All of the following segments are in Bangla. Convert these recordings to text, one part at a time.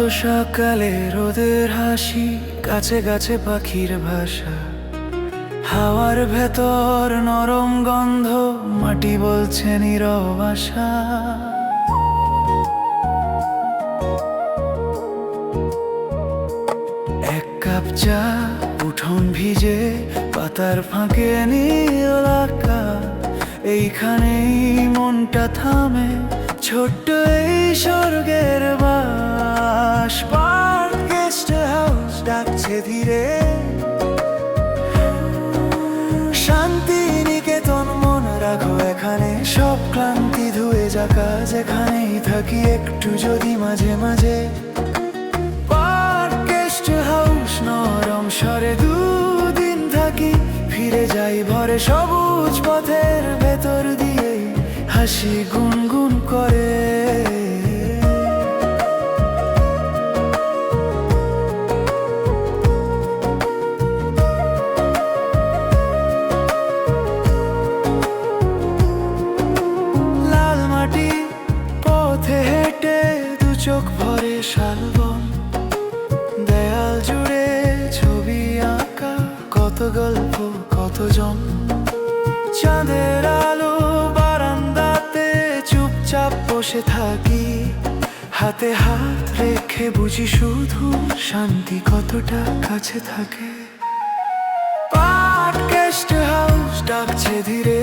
বর্ষাকালে রোদের হাসি গাছে গাছে পাখির ভাষা। হাওয়ার ভেতর নরম গন্ধ, মাটি বলছে নীরব আশা। এক কাপ চা, উঠোন ভিজে, পাতার ফাঁকে নীল আকাশ। এইখানেই মনটা থামে। ছোট্ট এই স্বর্গের বাস। পার্ক গেস্ট হাউস ডাকছে ধীরে। শান্তি নিকেতন মন রাখো এখানে। সব ক্লান্তি ধুয়ে যাকা যেখানেই থাকি একটু যদি মাঝে মাঝে। গেস্ট হাউস নরম স্বরে দুদিন থাকি। ফিরে যাই ভরে সবুজ পথের ভেতর দিয়ে। হাসি গুনগুন চোখ ভরে শালবন দেয়াল জুড়ে ছবি আঁকা। কত গল্প কত জন চাঁদের আলো বারান্দাতে চুপচাপ বসে থাকি। হাতে হাত রেখে বুঝি শুধু শান্তি কতটা কাছে থাকে। পার্ক গেস্ট হাউস ডাকছে ধীরে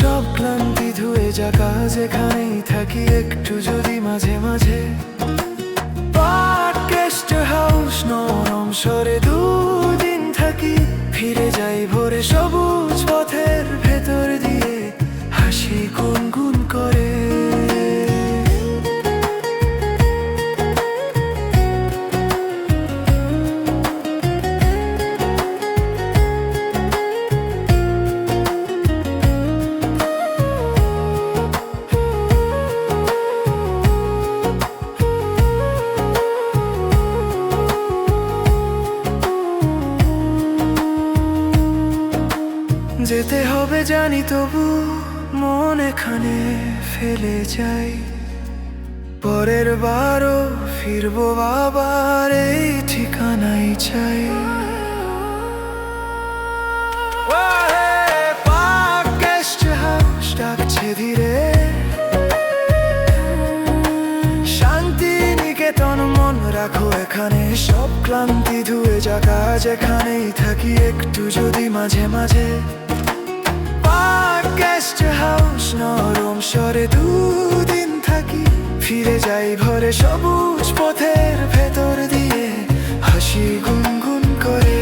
সব ক্লান্তি ধুয়ে যা কাজ এখানেই থাকি একটু যদি মাঝে মাঝে। হাউস নরম সরে যেতে হবে জানি তবু মন এখানে ফেলে যাই। পরের বারও ফিরবো আবার এই ঠিকানাই চাই। ডাকছে ধীরে। মন রাখো এখানে। সব ক্লান্তি ধুয়ে যাকা যেখানেই থাকি একটু যদি মাঝে মাঝে। গেস্ট হাউস নরম সরে দুদিন থাকি। ফিরে যাই ঘরে সবুজ পথের ভেতর দিয়ে। হাসি গুনগুন করে।